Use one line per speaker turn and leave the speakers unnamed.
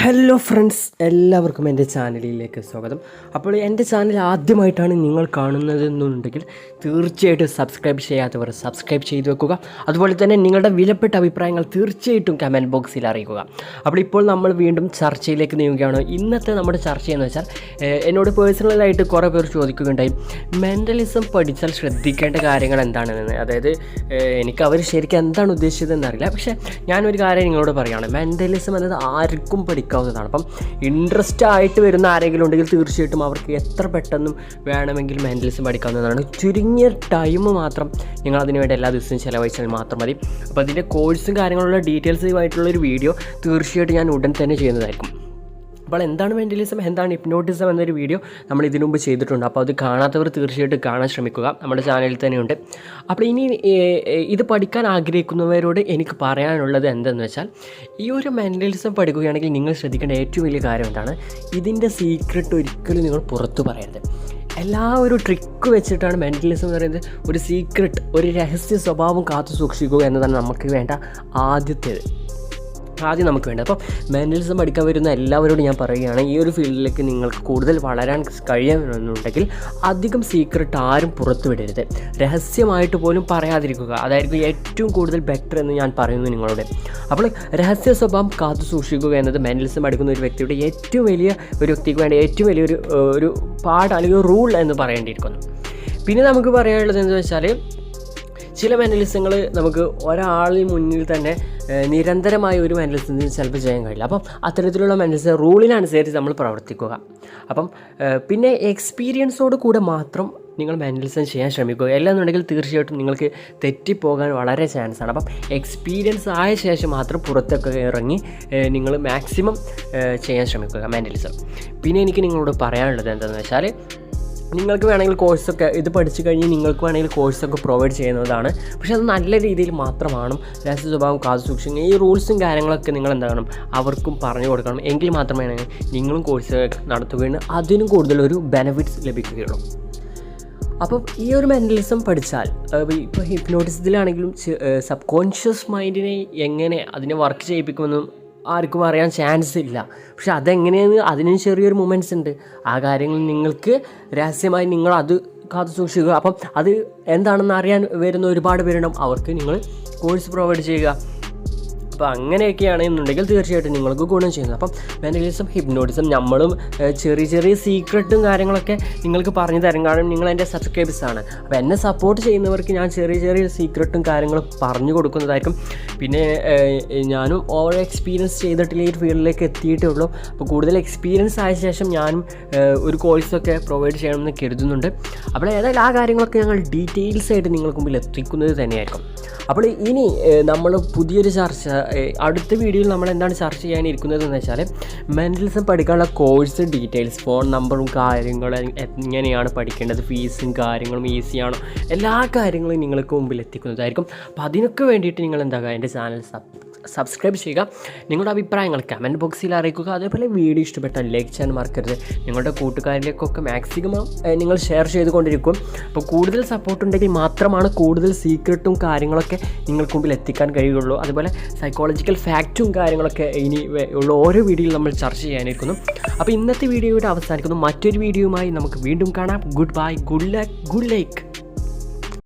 Hello friends എല്ലാവർക്കും എന്റെ ചാനലിലേക്ക് സ്വാഗതം. അപ്പോൾ എന്റെ ചാനൽ ആദ്യമായിട്ടാണ് നിങ്ങൾ കാണുന്നതെന്നുണ്ടെങ്കിൽ തീർച്ചയായിട്ടും സബ്സ്ക്രൈബ് ചെയ്യാത്തവർ സബ്സ്ക്രൈബ് ചെയ്തു വെക്കുക. അതുപോലെ തന്നെ നിങ്ങളുടെ വിലപ്പെട്ട അഭിപ്രായങ്ങൾ തീർച്ചയായിട്ടും കമന്റ് ബോക്സിൽ അറിയിക്കുക. അപ്പോൾ ഇപ്പോൾ നമ്മൾ വീണ്ടും ചർച്ചയിലേക്ക് നീങ്ങുകയാണ്. ഇന്നത്തെ നമ്മുടെ ചർച്ച എന്ന് വെച്ചാൽ എന്നോട് പേഴ്സണലായിട്ട് കുറേ പേർ ചോദിക്കുകയുണ്ടായി. മെന്റലിസം പഠിച്ചാൽ ശ്രദ്ധിക്കേണ്ട കാര്യങ്ങൾ എന്താണെന്ന്. അതായത് എനിക്ക് അവർ ശരിക്കും എന്താണ് ഉദ്ദേശിച്ചതെന്ന് അറിയില്ല. പക്ഷേ ഞാനൊരു കാര്യം നിങ്ങളോട് പറയുകയാണ് മെന്റലിസം എന്നത് ആർക്കും പഠിക്കാവുന്നതാണ് അപ്പം ഇൻട്രസ്റ്റ് ആയിട്ട് വരുന്ന ആരെങ്കിലും ഉണ്ടെങ്കിൽ തീർച്ചയായിട്ടും അവർക്ക് എത്ര പെട്ടെന്നും വേണമെങ്കിൽ മെന്റലിസം പഠിക്കാവുന്നതാണ്. ചുരുങ്ങിയ ടൈം മാത്രം നിങ്ങൾ അതിനുവേണ്ടി എല്ലാ ദിവസവും ചിലവഴിച്ചാൽ മാത്രം മതി. അപ്പോൾ അതിന്റെ കോഴ്സും കാര്യങ്ങളുള്ള ഡീറ്റെയിൽസുമായിട്ടുള്ളൊരു വീഡിയോ തീർച്ചയായിട്ടും ഞാൻ ഉടൻ തന്നെ ചെയ്യുന്നതായിരിക്കും. അപ്പോൾ എന്താണ് മെന്റലിസം എന്താണ് ഹിപ്നോട്ടിസം എന്നൊരു വീഡിയോ നമ്മൾ ഇതിനു മുമ്പ് ചെയ്തിട്ടുണ്ട്. അപ്പോൾ അത് കാണാത്തവർ തീർച്ചയായിട്ടും കാണാൻ ശ്രമിക്കുക. നമ്മുടെ ചാനലിൽ തന്നെയുണ്ട്. അപ്പോൾ ഇനി ഇത് പഠിക്കാൻ ആഗ്രഹിക്കുന്നവരോട് എനിക്ക് പറയാനുള്ളത് എന്തെന്ന് വെച്ചാൽ ഈ ഒരു മെന്റലിസം പഠിക്കുകയാണെങ്കിൽ നിങ്ങൾ ശ്രദ്ധിക്കേണ്ട ഏറ്റവും വലിയ കാര്യം എന്താണ്? ഇതിന്റെ സീക്രട്ട് ഒരിക്കലും നിങ്ങൾ പുറത്തു പറയരുത്. എല്ലാ ഒരു ട്രിക്ക് വെച്ചിട്ടാണ് മെന്റലിസം എന്ന് പറയുന്നത് ഒരു സീക്രട്ട് ഒരു രഹസ്യ സ്വഭാവം കാത്തു സൂക്ഷിക്കുക എന്നതാണ് നമുക്ക് വേണ്ട ആദ്യത്തേത്. ആദ്യം നമുക്ക് വേണ്ടത്. അപ്പോൾ മെന്റലിസം പഠിക്കാൻ വരുന്ന എല്ലാവരോടും ഞാൻ പറയുകയാണ് ഈ ഒരു ഫീൽഡിലേക്ക് നിങ്ങൾക്ക് കൂടുതൽ വളരാൻ കഴിയുന്നുണ്ടെങ്കിൽ അധികം സീക്രട്ട് ആരും പുറത്തു വിടരുത്. രഹസ്യമായിട്ട് പോലും പറയാതിരിക്കുക. അതായിരിക്കും ഏറ്റവും കൂടുതൽ ബെറ്റർ എന്ന് ഞാൻ പറയുന്നു നിങ്ങളോട്. അപ്പോൾ രഹസ്യ സ്വഭാവം കാത്തു സൂക്ഷിക്കുക എന്നത് മെന്റലിസം പഠിക്കുന്ന ഒരു വ്യക്തിയുടെ ഏറ്റവും വലിയ ഒരു വ്യക്തിക്ക് വേണ്ട ഏറ്റവും വലിയൊരു ഒരു പാഠ അല്ലെങ്കിൽ റൂൾ എന്ന് പറയേണ്ടിയിരിക്കുന്നു. പിന്നെ നമുക്ക് പറയാനുള്ളത് എന്താണെന്ന് വെച്ചാൽ ചില മെന്റലിസങ്ങൾ നമുക്ക് ഒരാളിന് മുന്നിൽ തന്നെ നിരന്തരമായ ഒരു മെന്റലിസത്തിന് ചിലപ്പോൾ ചെയ്യാൻ കഴിയില്ല. അപ്പം അത്തരത്തിലുള്ള മെന്റലിസം റൂളിനനുസരിച്ച് നമ്മൾ പ്രവർത്തിക്കുക. അപ്പം പിന്നെ എക്സ്പീരിയൻസോട് കൂടെ മാത്രം നിങ്ങൾ മെന്റലിസം ചെയ്യാൻ ശ്രമിക്കുക. എല്ലാന്നുണ്ടെങ്കിൽ തീർച്ചയായിട്ടും നിങ്ങൾക്ക് തെറ്റിപ്പോകാൻ വളരെ ചാൻസ് ആണ്. അപ്പം എക്സ്പീരിയൻസ് ആയ ശേഷം മാത്രം പുറത്തൊക്കെ ഇറങ്ങി നിങ്ങൾ മാക്സിമം ചെയ്യാൻ ശ്രമിക്കുക മെന്റലിസം പിന്നെ എനിക്ക് നിങ്ങളോട് പറയാനുള്ളത് എന്താണെന്ന് വെച്ചാൽ നിങ്ങൾക്ക് വേണമെങ്കിൽ കോഴ്സൊക്കെ ഇത് പഠിച്ചു കഴിഞ്ഞ് നിങ്ങൾക്ക് വേണമെങ്കിൽ കോഴ്സൊക്കെ പ്രൊവൈഡ് ചെയ്യുന്നതാണ്. പക്ഷേ അത് നല്ല രീതിയിൽ മാത്രമാണ് രഹസ്യ സ്വഭാവം കാത്തു സൂക്ഷിക്കുക. ഈ റൂൾസും കാര്യങ്ങളൊക്കെ നിങ്ങൾ എന്താണ് അവർക്കും പറഞ്ഞു കൊടുക്കണം. എങ്കിൽ മാത്രമേ നിങ്ങളും കോഴ്സ് നടത്തുകയും അതിനും കൂടുതലൊരു ബെനിഫിറ്റ്സ് ലഭിക്കുകയുള്ളൂ. അപ്പം ഈ ഒരു മെന്റലിസം പഠിച്ചാൽ ഇപ്പോൾ ഹിപ്നോട്ടിസത്തിലാണെങ്കിലും സബ് കോൺഷ്യസ് മൈൻഡിനെ എങ്ങനെ അതിനെ വർക്ക് ചെയ്യിപ്പിക്കുമെന്നും ആർക്കും അറിയാൻ ചാൻസ് ഇല്ല. പക്ഷെ അതെങ്ങനെയെന്ന് അതിനും ചെറിയൊരു മൊമെന്റ്സ് ഉണ്ട്. ആ കാര്യങ്ങൾ നിങ്ങൾക്ക് രഹസ്യമായി നിങ്ങൾ അത് കാത്തു സൂക്ഷിക്കുക. അപ്പം അത് എന്താണെന്ന് അറിയാൻ വരുന്ന ഒരുപാട് പേരുണ്ടാവും. അവർക്ക് നിങ്ങൾ കോഴ്സ് പ്രൊവൈഡ് ചെയ്യുക. അപ്പോൾ അങ്ങനെയൊക്കെയാണ് എന്നുണ്ടെങ്കിൽ തീർച്ചയായിട്ടും നിങ്ങൾക്ക് ഗുണം ചെയ്യുന്നത്. അപ്പം മെന്റലിസം ഹിപ്നോട്ടിസം നമ്മളും ചെറിയ ചെറിയ സീക്രട്ടും കാര്യങ്ങളൊക്കെ നിങ്ങൾക്ക് പറഞ്ഞു തരും കാരണം നിങ്ങൾ എന്റെ സബ്സ്ക്രൈബേഴ്സ് ആണ്. അപ്പോൾ എന്നെ സപ്പോർട്ട് ചെയ്യുന്നവർക്ക് ഞാൻ ചെറിയ ചെറിയ സീക്രട്ടും കാര്യങ്ങളും പറഞ്ഞു കൊടുക്കുന്നതായിരിക്കും. പിന്നെ ഞാനും ഓവർ എക്സ്പീരിയൻസ് ചെയ്തിട്ടില്ല ഈ ഫീൽഡിലേക്ക് എത്തിയിട്ടേ ഉള്ളൂ. അപ്പോൾ കൂടുതൽ എക്സ്പീരിയൻസ് ആയ ശേഷം ഞാനും ഒരു കോഴ്സൊക്കെ പ്രൊവൈഡ് ചെയ്യണമെന്ന് കരുതുന്നുണ്ട്. അപ്പോൾ ഏതായാലും ആ കാര്യങ്ങളൊക്കെ ഞങ്ങൾ ഡീറ്റെയിൽസ് ആയിട്ട് നിങ്ങൾക്ക് മുമ്പിൽ എത്തിക്കുന്നത് തന്നെയായിരിക്കും. അപ്പോൾ ഇനി നമ്മൾ പുതിയൊരു ചർച്ച അടുത്ത വീഡിയോയിൽ നമ്മൾ എന്താണ് ചർച്ച ചെയ്യാനിരിക്കുന്നത് എന്ന് വെച്ചാൽ മെന്റലിസം പഠിക്കാനുള്ള കോഴ്സ് ഡീറ്റെയിൽസ് ഫോൺ നമ്പറും കാര്യങ്ങളും എങ്ങനെയാണ് പഠിക്കേണ്ടത് ഫീസും കാര്യങ്ങളും ഈസിയാണോ എല്ലാ കാര്യങ്ങളും നിങ്ങൾക്ക് മുമ്പിൽ എത്തിക്കുന്നതായിരിക്കും. അപ്പോൾ അതിനൊക്കെ വേണ്ടിയിട്ട് നിങ്ങൾ എന്താക്കുക എന്റെ ചാനൽ സബ് സബ്സ്ക്രൈബ് ചെയ്യുക. നിങ്ങളുടെ അഭിപ്രായങ്ങൾ കമന്റ് ബോക്സിൽ അറിയിക്കുക. അതേപോലെ വീഡിയോ ഇഷ്ടപ്പെട്ടാൽ ലൈക്ക് ചെയ്യാൻ മറക്കരുത്. നിങ്ങളുടെ കൂട്ടുകാരിലേക്കൊക്കെ മാക്സിമം നിങ്ങൾ ഷെയർ ചെയ്തുകൊണ്ടിരിക്കും. അപ്പോൾ കൂടുതൽ സപ്പോർട്ട് ഉണ്ടെങ്കിൽ മാത്രമാണ് കൂടുതൽ സീക്രട്ടും കാര്യങ്ങളൊക്കെ നിങ്ങൾക്ക് മുമ്പിൽ എത്തിക്കാൻ കഴിയുള്ളൂ. അതുപോലെ സൈക്കോളജിക്കൽ ഫാക്റ്റും കാര്യങ്ങളൊക്കെ ഇനി ഉള്ള ഓരോ വീഡിയോയിൽ നമ്മൾ ചർച്ച ചെയ്യാനിരിക്കുന്നു. അപ്പോൾ ഇന്നത്തെ വീഡിയോയുടെ അവസാനിക്കുന്നു. മറ്റൊരു വീഡിയോയുമായി നമുക്ക് വീണ്ടും കാണാം. Goodbye good luck good like